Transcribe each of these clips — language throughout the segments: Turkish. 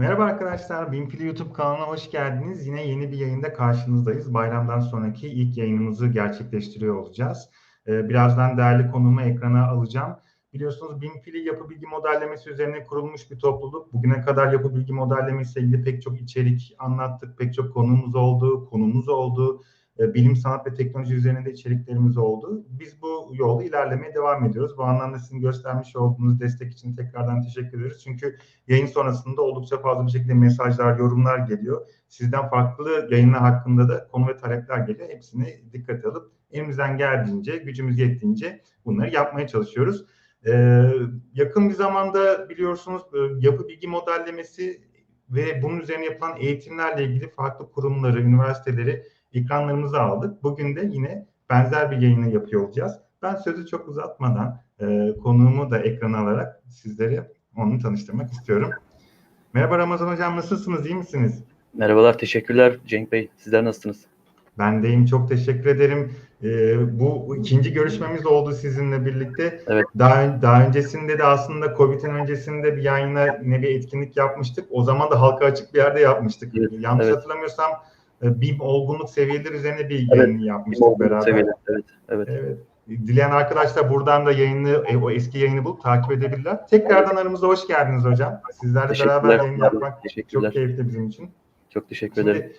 Merhaba arkadaşlar, Binpili YouTube kanalına hoş geldiniz. Yine yeni bir yayında karşınızdayız. Bayramdan sonraki ilk yayınımızı gerçekleştiriyor olacağız. Ee, birazdan değerli konumu ekrana alacağım. Biliyorsunuz Binpili yapı bilgi modellemesi üzerine kurulmuş bir topluluk. Bugüne kadar yapı bilgi modellemesi ile ilgili pek çok içerik anlattık, pek çok konumuz oldu, konumuz oldu. Ee, bilim, sanat ve teknoloji üzerinde içeriklerimiz oldu. Biz bu yolda ilerlemeye devam ediyoruz. Bu anlamda sizin göstermiş olduğunuz destek için tekrardan teşekkür ediyoruz. Çünkü yayın sonrasında oldukça fazla bir şekilde mesajlar, yorumlar geliyor. Sizden farklı yayınlar hakkında da konu ve talepler geliyor. Hepsini dikkate alıp elimizden geldiğince, gücümüz yettiğince bunları yapmaya çalışıyoruz. Ee, yakın bir zamanda biliyorsunuz e, yapı bilgi modellemesi ve bunun üzerine yapılan eğitimlerle ilgili farklı kurumları, üniversiteleri ekranlarımıza aldık. Bugün de yine benzer bir yayını yapıyor olacağız. Ben sözü çok uzatmadan e, konuğumu da ekrana alarak sizlere onu tanıştırmak istiyorum. Merhaba Ramazan Hocam nasılsınız? İyi misiniz? Merhabalar, teşekkürler Cenk Bey. Sizler nasılsınız? Ben deyim. Çok teşekkür ederim. Ee, bu ikinci görüşmemiz oldu sizinle birlikte. Evet. Daha, daha öncesinde de aslında COVID'in öncesinde bir yayına ne bir etkinlik yapmıştık. O zaman da halka açık bir yerde yapmıştık. Evet, Yanlış evet. hatırlamıyorsam BİM olgunluk seviyeleri üzerine bir Evet, yayın yapmıştık beraber. seviyede, Evet, evet. Evet. Dileyen arkadaşlar buradan da yayını, e, o eski yayını bulup takip edebilirler. Tekrardan aramıza hoş geldiniz hocam. Sizlerle beraber yayın yapmak çok keyifli bizim için. Çok teşekkür ederim. Şimdi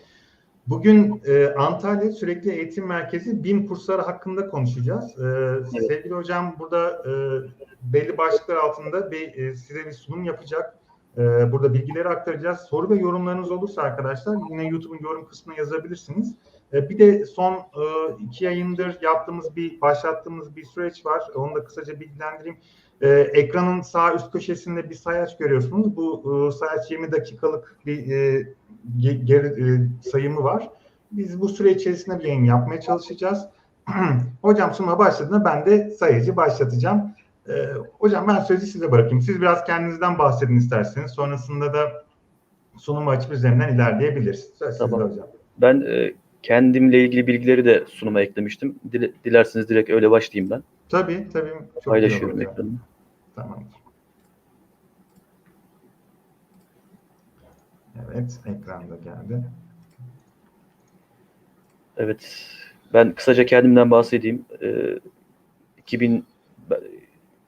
bugün e, Antalya Sürekli Eğitim Merkezi BİM kursları hakkında konuşacağız. E, Sevgili hocam burada e, belli başlıklar altında bir e, size bir sunum yapacak. E, burada bilgileri aktaracağız. Soru ve yorumlarınız olursa arkadaşlar yine YouTube'un yorum kısmına yazabilirsiniz. E, bir de son e, iki yayındır yaptığımız bir başlattığımız bir süreç var. Onu da kısaca bilgilendireyim. E, ekranın sağ üst köşesinde bir sayaç görüyorsunuz. Bu e, sayaç 20 dakikalık bir e, ge- geri e, sayımı var. Biz bu süre içerisinde bir yayın yapmaya çalışacağız. hocam sunuma başladığında ben de sayacı başlatacağım. E, hocam ben sözü size bırakayım. Siz biraz kendinizden bahsedin isterseniz. Sonrasında da sunumu açıp üzerinden ilerleyebiliriz. Söz Tamam. sizde hocam. Ben e, kendimle ilgili bilgileri de sunuma eklemiştim. Dile- dilerseniz direkt öyle başlayayım ben. Tabii tabii. Çok Paylaşıyorum ekranımı. Tamamdır. Evet, ekranda geldi. Evet. Ben kısaca kendimden bahsedeyim. E, 2000 ben-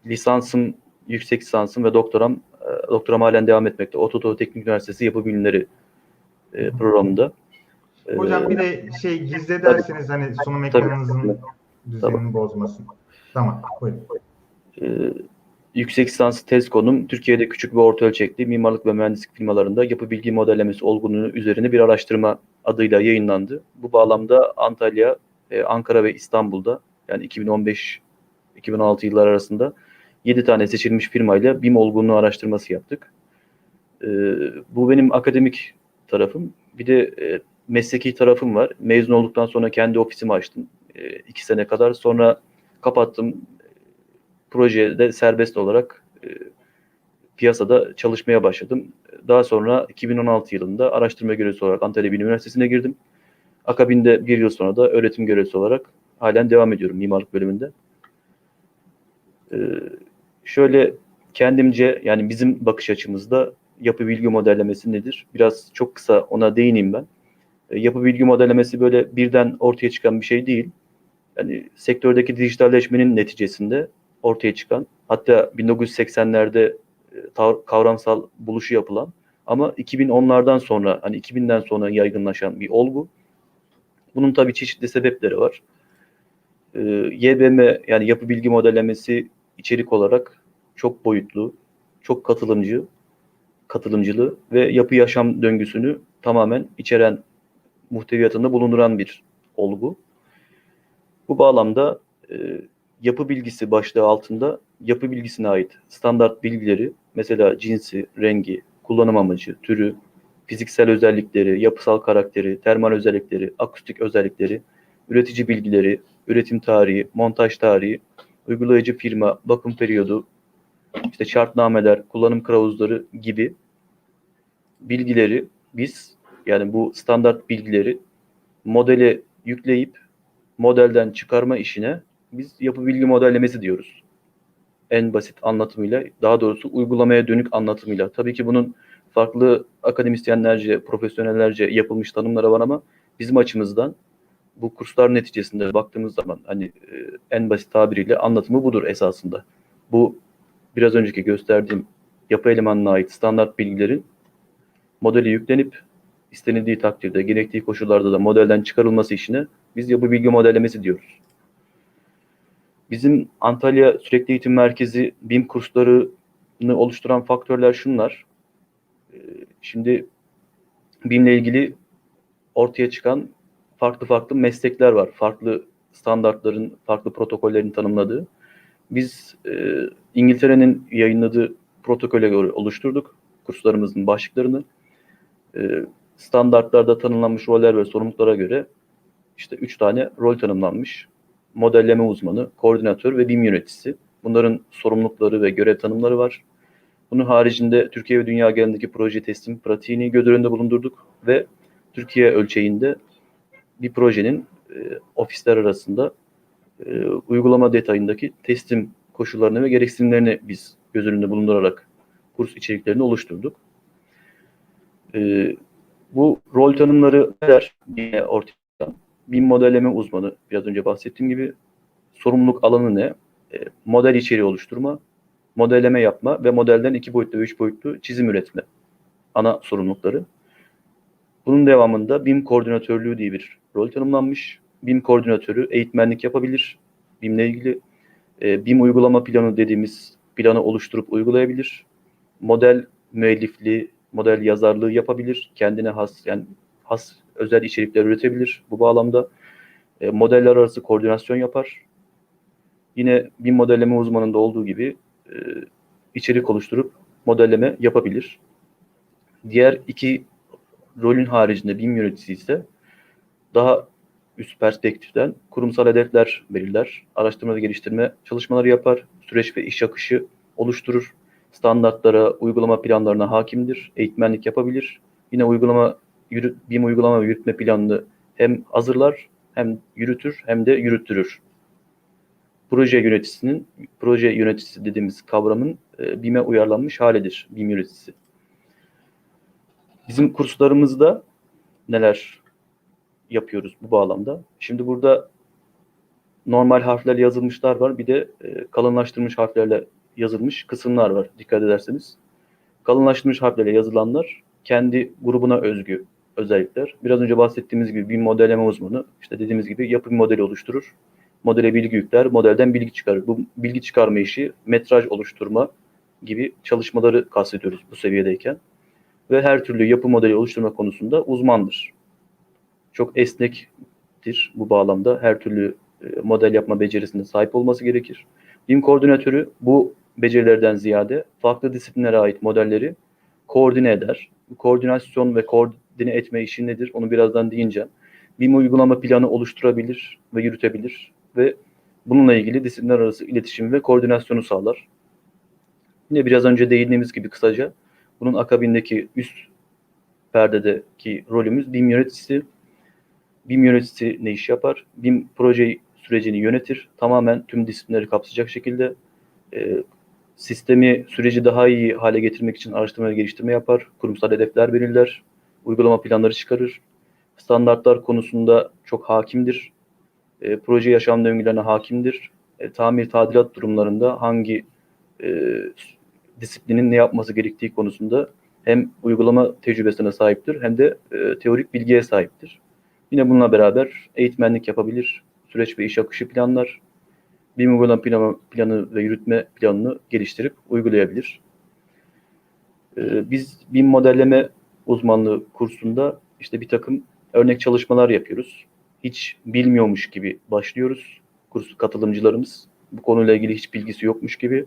lisansım, yüksek lisansım ve doktoram e, doktoram halen devam etmekte. Ototo Teknik Üniversitesi Yapı Bilimleri e, programında. E, Hocam bir de şey gizli ederseniz hani sunum Tabii. ekranınızın düzenini bozmasın. Tamam, buyurun. Ee, yüksek lisans tez konum Türkiye'de küçük ve orta ölçekli mimarlık ve mühendislik firmalarında yapı bilgi modellemesi olgunluğu üzerine bir araştırma adıyla yayınlandı. Bu bağlamda Antalya, e, Ankara ve İstanbul'da yani 2015-2016 yıllar arasında 7 tane seçilmiş firmayla BİM olgunluğu araştırması yaptık. Ee, bu benim akademik tarafım. Bir de e, mesleki tarafım var. Mezun olduktan sonra kendi ofisimi açtım. 2 sene kadar. Sonra kapattım projede serbest olarak e, piyasada çalışmaya başladım. Daha sonra 2016 yılında araştırma görevlisi olarak Antalya Bilim Üniversitesi'ne girdim. Akabinde bir yıl sonra da öğretim görevlisi olarak halen devam ediyorum mimarlık bölümünde. E, şöyle kendimce yani bizim bakış açımızda yapı bilgi modellemesi nedir? Biraz çok kısa ona değineyim ben. E, yapı bilgi modellemesi böyle birden ortaya çıkan bir şey değil. Yani sektördeki dijitalleşmenin neticesinde ortaya çıkan hatta 1980'lerde e, kavramsal buluşu yapılan ama 2010'lardan sonra hani 2000'den sonra yaygınlaşan bir olgu. Bunun tabii çeşitli sebepleri var. Ee, YBM yani yapı bilgi modellemesi içerik olarak çok boyutlu, çok katılımcı, katılımcılı ve yapı yaşam döngüsünü tamamen içeren muhteviyatında bulunduran bir olgu. Bu bağlamda e, yapı bilgisi başlığı altında yapı bilgisine ait standart bilgileri mesela cinsi, rengi, kullanım amacı, türü, fiziksel özellikleri, yapısal karakteri, termal özellikleri, akustik özellikleri, üretici bilgileri, üretim tarihi, montaj tarihi, uygulayıcı firma, bakım periyodu, işte şartnameler, kullanım kılavuzları gibi bilgileri biz yani bu standart bilgileri modele yükleyip modelden çıkarma işine biz yapı bilgi modellemesi diyoruz. En basit anlatımıyla, daha doğrusu uygulamaya dönük anlatımıyla. Tabii ki bunun farklı akademisyenlerce, profesyonellerce yapılmış tanımlara var ama bizim açımızdan bu kurslar neticesinde baktığımız zaman hani e, en basit tabiriyle anlatımı budur esasında. Bu biraz önceki gösterdiğim yapı elemanına ait standart bilgilerin modeli yüklenip istenildiği takdirde, gerektiği koşullarda da modelden çıkarılması işine biz yapı bilgi modellemesi diyoruz. Bizim Antalya Sürekli Eğitim Merkezi BİM kurslarını oluşturan faktörler şunlar. Ee, Şimdi BİM'le ilgili ortaya çıkan farklı farklı meslekler var. Farklı standartların, farklı protokollerin tanımladığı. Biz e, İngiltere'nin yayınladığı protokole göre oluşturduk kurslarımızın başlıklarını. E, standartlarda tanımlanmış roller ve sorumluluklara göre işte üç tane rol tanımlanmış. Modelleme uzmanı, koordinatör ve BİM yöneticisi. Bunların sorumlulukları ve görev tanımları var. Bunun haricinde Türkiye ve dünya genelindeki proje teslim pratiğini göz önünde bulundurduk ve Türkiye ölçeğinde bir projenin e, ofisler arasında e, uygulama detayındaki teslim koşullarını ve gereksinimlerini biz göz önünde bulundurarak kurs içeriklerini oluşturduk. E, bu rol tanımları neler? Yine ortaya. BİM modelleme uzmanı, biraz önce bahsettiğim gibi sorumluluk alanı ne? E, model içeriği oluşturma, modelleme yapma ve modelden iki boyutlu ve üç boyutlu çizim üretme ana sorumlulukları. Bunun devamında BİM koordinatörlüğü diye bir rol tanımlanmış. BİM koordinatörü eğitmenlik yapabilir. BİM'le ilgili e, BİM uygulama planı dediğimiz planı oluşturup uygulayabilir. Model müellifliği, model yazarlığı yapabilir. Kendine has yani has özel içerikler üretebilir. Bu bağlamda e, modeller arası koordinasyon yapar. Yine BİM modelleme uzmanında olduğu gibi e, içerik oluşturup modelleme yapabilir. Diğer iki rolün haricinde BİM yöneticisi ise daha üst perspektiften kurumsal hedefler belirler, araştırma ve geliştirme çalışmaları yapar, süreç ve iş akışı oluşturur, standartlara, uygulama planlarına hakimdir, eğitmenlik yapabilir. Yine uygulama yürü, BİM uygulama ve yürütme planını hem hazırlar, hem yürütür, hem de yürüttürür. Proje yöneticisinin, proje yöneticisi dediğimiz kavramın e, BİM'e uyarlanmış halidir, BİM yöneticisi. Bizim kurslarımızda neler yapıyoruz bu bağlamda? Şimdi burada normal harflerle yazılmışlar var. Bir de e, kalınlaştırılmış harflerle yazılmış kısımlar var dikkat ederseniz. Kalınlaştırılmış harflerle yazılanlar kendi grubuna özgü özellikler. Biraz önce bahsettiğimiz gibi bir modelleme uzmanı işte dediğimiz gibi yapı bir modeli oluşturur. Modele bilgi yükler, modelden bilgi çıkarır. Bu bilgi çıkarma işi metraj oluşturma gibi çalışmaları kastediyoruz bu seviyedeyken ve her türlü yapı modeli oluşturma konusunda uzmandır. Çok esnektir bu bağlamda. Her türlü e, model yapma becerisine sahip olması gerekir. BİM koordinatörü bu becerilerden ziyade farklı disiplinlere ait modelleri koordine eder. Koordinasyon ve koordine etme işi nedir? Onu birazdan deyince. BİM uygulama planı oluşturabilir ve yürütebilir ve bununla ilgili disiplinler arası iletişim ve koordinasyonu sağlar. Yine biraz önce değindiğimiz gibi kısaca bunun akabindeki üst perdedeki rolümüz BİM yöneticisi. BİM yöneticisi ne iş yapar? BİM proje sürecini yönetir. Tamamen tüm disiplinleri kapsayacak şekilde e, sistemi, süreci daha iyi hale getirmek için araştırma ve geliştirme yapar. Kurumsal hedefler belirler. Uygulama planları çıkarır. Standartlar konusunda çok hakimdir. E, proje yaşam döngülerine hakimdir. E, tamir, tadilat durumlarında hangi e, disiplinin ne yapması gerektiği konusunda hem uygulama tecrübesine sahiptir hem de e, teorik bilgiye sahiptir. Yine bununla beraber eğitmenlik yapabilir, süreç ve iş akışı planlar, BİM uygulama planı, planı ve yürütme planını geliştirip uygulayabilir. E, biz BİM modelleme uzmanlığı kursunda işte bir takım örnek çalışmalar yapıyoruz. Hiç bilmiyormuş gibi başlıyoruz. Kurs katılımcılarımız bu konuyla ilgili hiç bilgisi yokmuş gibi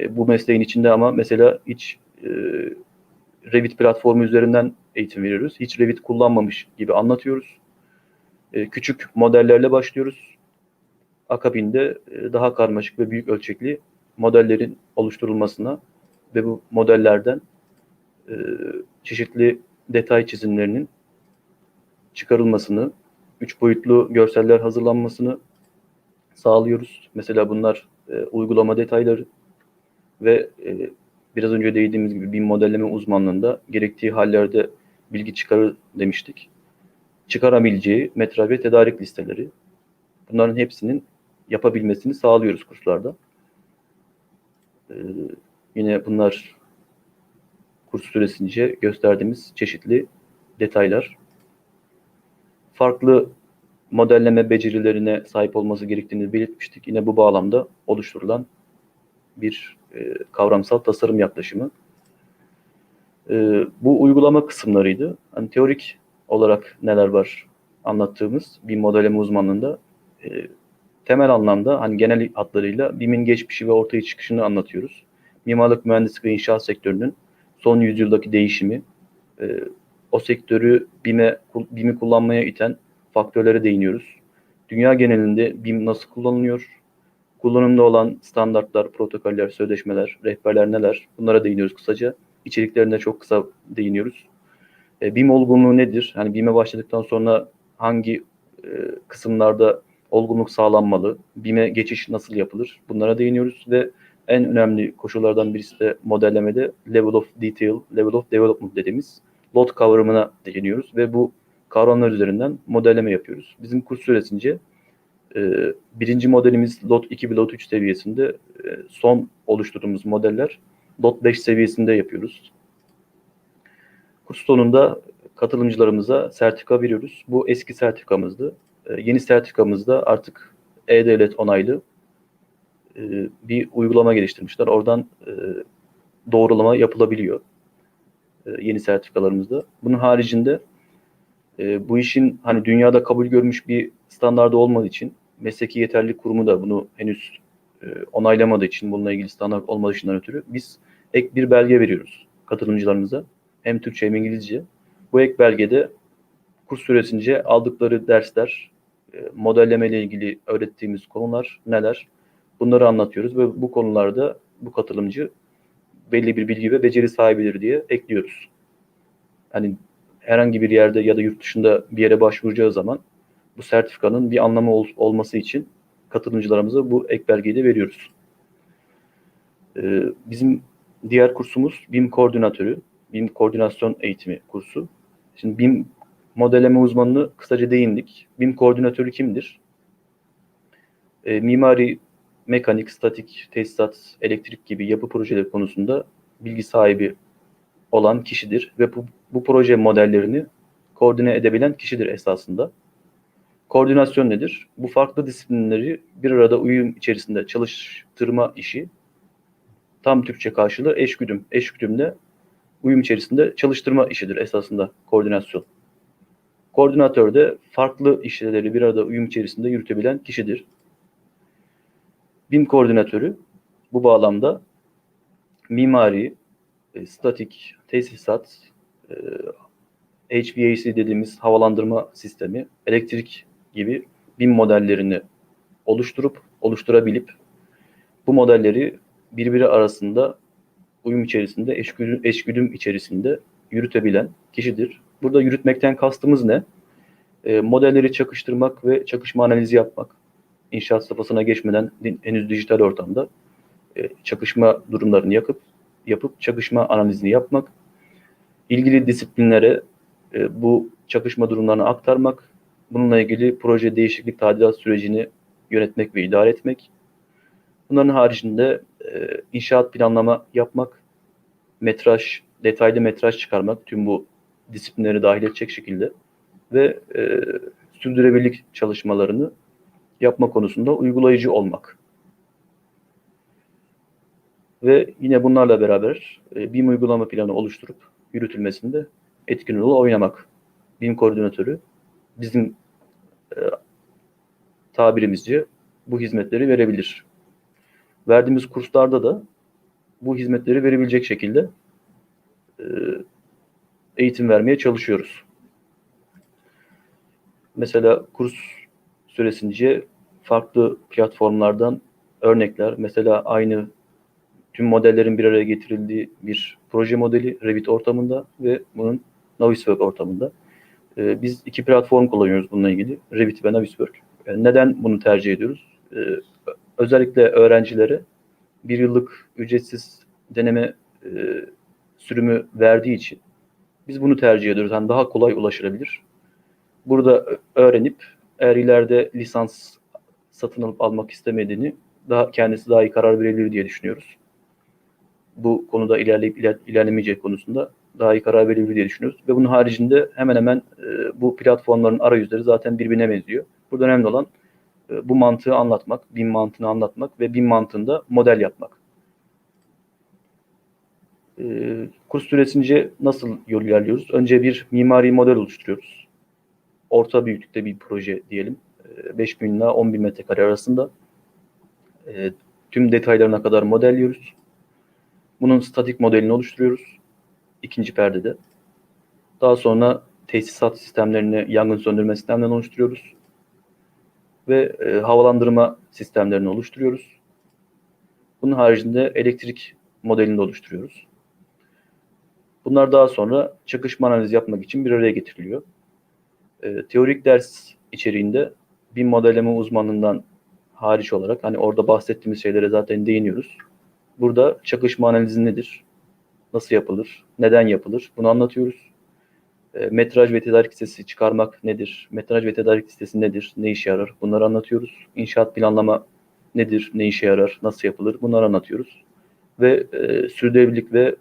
e, bu mesleğin içinde ama mesela hiç e, Revit platformu üzerinden eğitim veriyoruz. Hiç Revit kullanmamış gibi anlatıyoruz. E, küçük modellerle başlıyoruz. Akabinde e, daha karmaşık ve büyük ölçekli modellerin oluşturulmasına ve bu modellerden e, çeşitli detay çizimlerinin çıkarılmasını, üç boyutlu görseller hazırlanmasını sağlıyoruz. Mesela bunlar e, uygulama detayları, ve e, biraz önce değindiğimiz gibi BIM modelleme uzmanlığında gerektiği hallerde bilgi çıkarır demiştik. Çıkarabileceği metraj ve tedarik listeleri. Bunların hepsinin yapabilmesini sağlıyoruz kurslarda. Ee, yine bunlar kurs süresince gösterdiğimiz çeşitli detaylar. Farklı modelleme becerilerine sahip olması gerektiğini belirtmiştik. Yine bu bağlamda oluşturulan bir e, kavramsal tasarım yaklaşımı. E, bu uygulama kısımlarıydı. Hani teorik olarak neler var anlattığımız bir modelleme uzmanlığında e, temel anlamda hani genel hatlarıyla BİM'in geçmişi ve ortaya çıkışını anlatıyoruz. Mimarlık, mühendislik ve inşaat sektörünün son yüzyıldaki değişimi, e, o sektörü BİM'e BİM'i kullanmaya iten faktörlere değiniyoruz. Dünya genelinde BİM nasıl kullanılıyor? Kullanımda olan standartlar, protokoller, sözleşmeler, rehberler neler? Bunlara değiniyoruz kısaca. İçeriklerine çok kısa değiniyoruz. E, BİM olgunluğu nedir? Hani BİM'e başladıktan sonra hangi e, kısımlarda olgunluk sağlanmalı? BİM'e geçiş nasıl yapılır? Bunlara değiniyoruz ve en önemli koşullardan birisi de modellemede level of detail, level of development dediğimiz lot kavramına değiniyoruz ve bu kavramlar üzerinden modelleme yapıyoruz. Bizim kurs süresince e, birinci modelimiz lot 2 ve lot 3 seviyesinde e, son oluşturduğumuz modeller lot 5 seviyesinde yapıyoruz. Kurs sonunda katılımcılarımıza sertifika veriyoruz. Bu eski sertifikamızdı. E, yeni sertifikamızda artık E-Devlet onaylı bir uygulama geliştirmişler. Oradan doğrulama yapılabiliyor yeni sertifikalarımızda. Bunun haricinde e, bu işin hani dünyada kabul görmüş bir standardı olmadığı için mesleki yeterlilik kurumu da bunu henüz e, onaylamadığı için bununla ilgili standart olmadığı için ötürü biz ek bir belge veriyoruz katılımcılarımıza. Hem Türkçe hem İngilizce. Bu ek belgede kurs süresince aldıkları dersler, e, modelleme ile ilgili öğrettiğimiz konular neler bunları anlatıyoruz ve bu konularda bu katılımcı belli bir bilgi ve beceri sahibidir diye ekliyoruz. Hani herhangi bir yerde ya da yurt dışında bir yere başvuracağı zaman bu sertifikanın bir anlamı ol, olması için katılımcılarımıza bu ek belgeyi de veriyoruz. Ee, bizim diğer kursumuz BİM koordinatörü, BİM koordinasyon eğitimi kursu. Şimdi BİM modelleme uzmanını kısaca değindik. BİM koordinatörü kimdir? Ee, mimari, mekanik, statik, tesisat, elektrik gibi yapı projeleri konusunda bilgi sahibi olan kişidir ve bu, bu proje modellerini koordine edebilen kişidir esasında. Koordinasyon nedir? Bu farklı disiplinleri bir arada uyum içerisinde çalıştırma işi. Tam Türkçe karşılığı eşgüdüm. Eşgüdümle uyum içerisinde çalıştırma işidir esasında koordinasyon. Koordinatör de farklı işleri bir arada uyum içerisinde yürütebilen kişidir. BİM koordinatörü bu bağlamda mimari, e, statik, tesisat, e, HVAC dediğimiz havalandırma sistemi, elektrik gibi BIM modellerini oluşturup, oluşturabilip bu modelleri birbiri arasında uyum içerisinde, eşgüdüm, eşgüdüm içerisinde yürütebilen kişidir. Burada yürütmekten kastımız ne? E, modelleri çakıştırmak ve çakışma analizi yapmak. İnşaat safhasına geçmeden henüz dijital ortamda e, çakışma durumlarını yapıp yapıp çakışma analizini yapmak, ilgili disiplinlere e, bu çakışma durumlarını aktarmak, bununla ilgili proje değişiklik tadilat sürecini yönetmek ve idare etmek. Bunların haricinde e, inşaat planlama yapmak, metraj, detaylı metraj çıkarmak tüm bu disiplinleri dahil edecek şekilde ve e, sürdürülebilirlik çalışmalarını yapma konusunda uygulayıcı olmak. Ve yine bunlarla beraber e, BİM uygulama planı oluşturup yürütülmesinde etkin rol oynamak. BİM koordinatörü bizim e, tabirimizce bu hizmetleri verebilir. Verdiğimiz kurslarda da bu hizmetleri verebilecek şekilde e, eğitim vermeye çalışıyoruz. Mesela kurs süresince farklı platformlardan örnekler, mesela aynı tüm modellerin bir araya getirildiği bir proje modeli Revit ortamında ve bunun Naviswork ortamında. Ee, biz iki platform kullanıyoruz bununla ilgili. Revit ve Naviswork. Yani neden bunu tercih ediyoruz? Ee, özellikle öğrencilere bir yıllık ücretsiz deneme e, sürümü verdiği için biz bunu tercih ediyoruz. Yani daha kolay ulaşılabilir. Burada öğrenip eğer ileride lisans satın alıp almak istemediğini daha kendisi daha iyi karar verebilir diye düşünüyoruz. Bu konuda ilerleyip iler, ilerlemeyecek konusunda daha iyi karar verebilir diye düşünüyoruz. Ve bunun haricinde hemen hemen e, bu platformların arayüzleri zaten birbirine benziyor. Burada önemli olan e, bu mantığı anlatmak, BIM mantığını anlatmak ve BIM mantığında model yapmak. E, kurs süresince nasıl yol ilerliyoruz? Önce bir mimari model oluşturuyoruz. Orta büyüklükte bir proje diyelim. E, 5000 ile 10 bin metrekare arasında. E, tüm detaylarına kadar modelliyoruz. Bunun statik modelini oluşturuyoruz. ikinci perdede. Daha sonra tesisat sistemlerini, yangın söndürme sistemlerini oluşturuyoruz. Ve e, havalandırma sistemlerini oluşturuyoruz. Bunun haricinde elektrik modelini de oluşturuyoruz. Bunlar daha sonra çakışma analizi yapmak için bir araya getiriliyor. E, teorik ders içeriğinde bir modelleme uzmanından hariç olarak hani orada bahsettiğimiz şeylere zaten değiniyoruz. Burada çakışma analizi nedir? Nasıl yapılır? Neden yapılır? Bunu anlatıyoruz. E, metraj ve tedarik listesi çıkarmak nedir? Metraj ve tedarik listesi nedir? Ne işe yarar? Bunları anlatıyoruz. İnşaat planlama nedir? Ne işe yarar? Nasıl yapılır? Bunları anlatıyoruz. Ve e, sürdürülebilirlik ve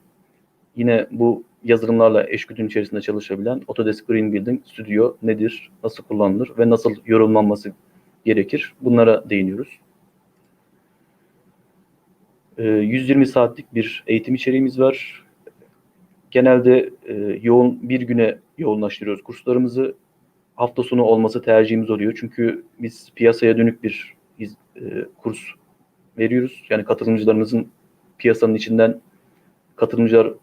yine bu yazılımlarla eşgüdüm içerisinde çalışabilen Autodesk Green Building Studio nedir? Nasıl kullanılır? Ve nasıl yorumlanması gerekir? Bunlara değiniyoruz. E, 120 saatlik bir eğitim içeriğimiz var genelde e, yoğun bir güne yoğunlaştırıyoruz kurslarımızı. Hafta sonu olması tercihimiz oluyor. Çünkü biz piyasaya dönük bir e, kurs veriyoruz. Yani katılımcılarımızın piyasanın içinden katılımcılar e,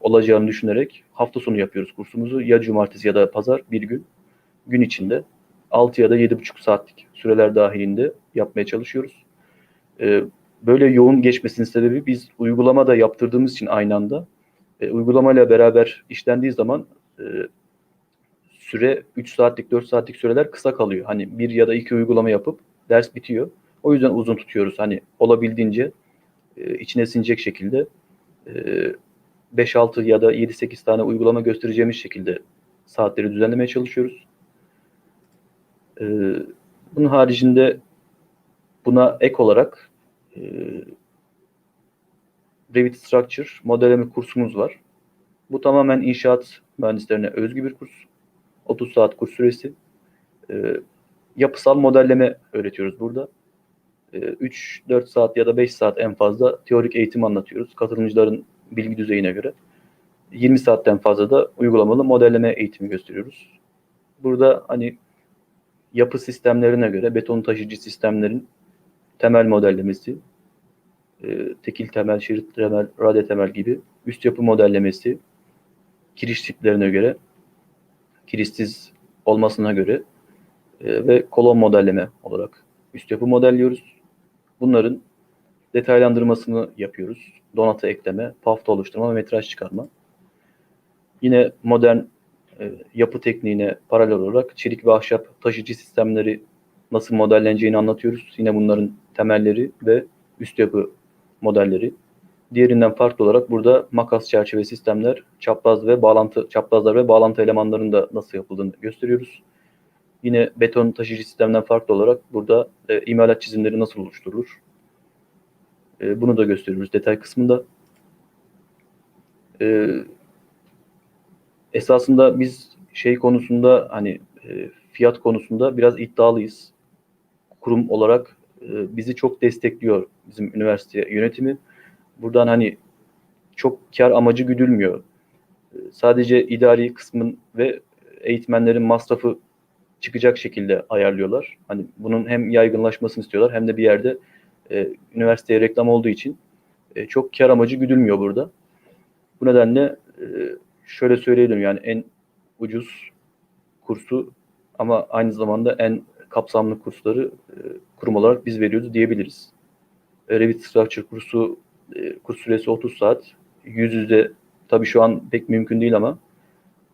olacağını düşünerek hafta sonu yapıyoruz kursumuzu. Ya cumartesi ya da pazar bir gün. Gün içinde 6 ya da 7,5 saatlik süreler dahilinde yapmaya çalışıyoruz. Böyle yoğun geçmesinin sebebi biz uygulama da yaptırdığımız için aynı anda e, uygulamayla beraber işlendiği zaman e, süre 3 saatlik 4 saatlik süreler kısa kalıyor. Hani bir ya da iki uygulama yapıp ders bitiyor. O yüzden uzun tutuyoruz. Hani olabildiğince e, içine sinecek şekilde e, 5-6 ya da 7-8 tane uygulama göstereceğimiz şekilde saatleri düzenlemeye çalışıyoruz. E, bunun haricinde buna ek olarak e, Revit Structure modelleme kursumuz var. Bu tamamen inşaat mühendislerine özgü bir kurs. 30 saat kurs süresi. Ee, yapısal modelleme öğretiyoruz burada. Ee, 3-4 saat ya da 5 saat en fazla teorik eğitim anlatıyoruz. Katılımcıların bilgi düzeyine göre. 20 saatten fazla da uygulamalı modelleme eğitimi gösteriyoruz. Burada hani yapı sistemlerine göre beton taşıyıcı sistemlerin temel modellemesi, e, tekil temel, şerit temel, rade temel gibi üst yapı modellemesi, kiriş tiplerine göre, kirişsiz olmasına göre e, ve kolon modelleme olarak üst yapı modelliyoruz. Bunların detaylandırmasını yapıyoruz. Donatı ekleme, pafta oluşturma ve metraj çıkarma. Yine modern e, yapı tekniğine paralel olarak çelik ve ahşap taşıyıcı sistemleri nasıl modelleneceğini anlatıyoruz. Yine bunların temelleri ve üst yapı modelleri. Diğerinden farklı olarak burada makas çerçeve sistemler, çapraz ve bağlantı çaprazlar ve bağlantı elemanlarının da nasıl yapıldığını gösteriyoruz. Yine beton taşıyıcı sistemden farklı olarak burada e, imalat çizimleri nasıl oluşturulur? E, bunu da gösteriyoruz detay kısmında. E, esasında biz şey konusunda hani e, fiyat konusunda biraz iddialıyız. Kurum olarak e, bizi çok destekliyor bizim üniversite yönetimi. Buradan hani çok kar amacı güdülmüyor. E, sadece idari kısmın ve eğitmenlerin masrafı çıkacak şekilde ayarlıyorlar. Hani bunun hem yaygınlaşmasını istiyorlar hem de bir yerde e, üniversiteye reklam olduğu için e, çok kar amacı güdülmüyor burada. Bu nedenle e, şöyle söyleyelim yani en ucuz kursu ama aynı zamanda en kapsamlı kursları e, kurum olarak biz veriyoruz diyebiliriz. E, Revit Structure kursu e, kurs süresi 30 saat. Yüz yüze tabii şu an pek mümkün değil ama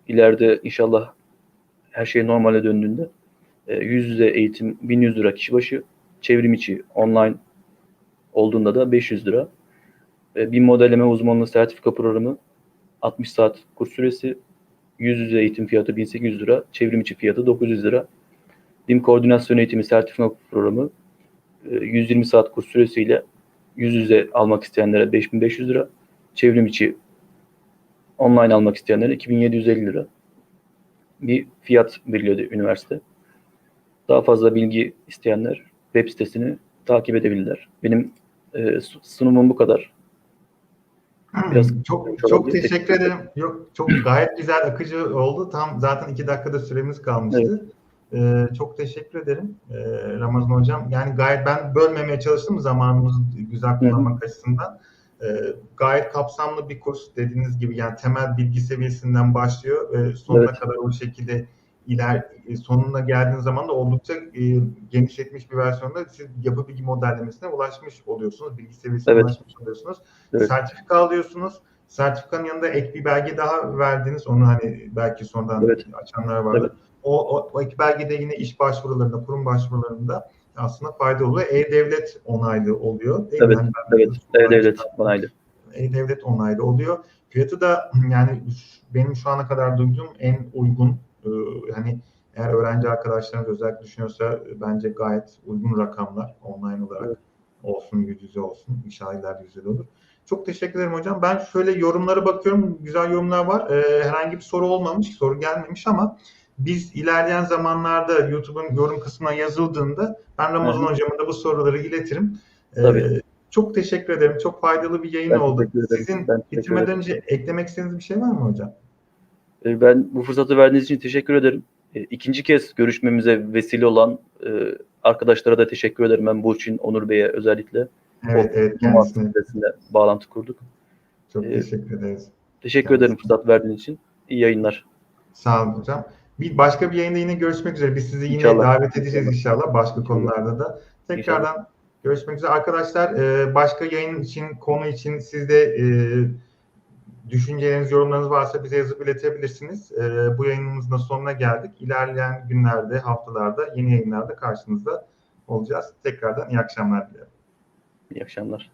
ileride inşallah her şey normale döndüğünde e, yüz yüze eğitim 1100 lira kişi başı, çevrim içi online olduğunda da 500 lira. E, BİM modelleme uzmanlığı sertifika programı 60 saat kurs süresi, yüz yüze eğitim fiyatı 1800 lira, çevrim içi fiyatı 900 lira. BİM koordinasyon eğitimi sertifika programı e, 120 saat kurs süresiyle yüz yüze almak isteyenlere 5500 lira, çevrim içi online almak isteyenlere 2750 lira bir fiyat veriliyordu üniversite. Daha fazla bilgi isteyenler web sitesini takip edebilirler. Benim e, su- sunumum bu kadar. Biraz çok çok teşekkür ederim. Yok çok gayet güzel akıcı oldu. Tam zaten iki dakikada süremiz kalmıştı. Ee, çok teşekkür ederim ee, Ramazan hocam. Yani gayet ben bölmemeye çalıştım zamanımızı güzel kullanmak açısından. Ee, gayet kapsamlı bir kurs dediğiniz gibi yani temel bilgi seviyesinden başlıyor ve sonuna Evet. kadar o şekilde iler e, sonuna geldiğiniz zaman da oldukça e, genişletmiş bir versiyonda siz yapı bilgi modellemesine ulaşmış oluyorsunuz. Bilgi seviyesine Evet. ulaşmış oluyorsunuz. Evet. Sertifika alıyorsunuz. Sertifikanın yanında ek bir belge daha verdiniz. Onu hani belki sonradan Evet. açanlar vardı. Evet. O, o, o ek belgede yine iş başvurularında, kurum başvurularında aslında fayda oluyor. E-Devlet onaylı oluyor. Değil Evet, mi? Evet, evet, devlet onaylı. E-Devlet onaylı oluyor. Fiyatı da yani benim şu ana kadar duyduğum en uygun e, hani eğer öğrenci arkadaşlarımız özellikle düşünüyorsa e, bence gayet uygun rakamlar online olarak Evet. olsun, yüz yüze olsun. İnşallah ileride yüz yüze olur. Çok teşekkür ederim hocam. Ben şöyle yorumlara bakıyorum. Güzel yorumlar var. E, herhangi bir soru olmamış, soru gelmemiş ama biz ilerleyen zamanlarda YouTube'un yorum kısmına yazıldığında ben Ramazan Hı hı. hocama da bu soruları iletirim. E, Tabii. çok teşekkür ederim. Çok faydalı bir yayın Ben oldu. Sizin Ben bitirmeden ederim. önce eklemek istediğiniz bir şey var mı hocam? E, Ben bu fırsatı verdiğiniz için teşekkür ederim. E, İkinci kez görüşmemize vesile olan e, arkadaşlara da teşekkür ederim. Ben Burçin Onur Bey'e özellikle. Evet, evet Bu kendisine bağlantı kurduk. çok e, teşekkür ederiz. Teşekkür Kendisine. ederim fırsat verdiğiniz için. İyi yayınlar. Sağ olun hocam. Bir başka bir yayında yine görüşmek üzere. Biz sizi yine İnşallah. davet edeceğiz inşallah başka İnşallah. konularda da. Tekrardan görüşmek üzere. Arkadaşlar e, başka yayın için, konu için siz de e, düşünceleriniz, yorumlarınız varsa bize yazıp iletebilirsiniz. E, bu yayınımızın sonuna geldik. İlerleyen günlerde, haftalarda, yeni yayınlarda karşınızda olacağız. Tekrardan iyi akşamlar dilerim. İyi akşamlar.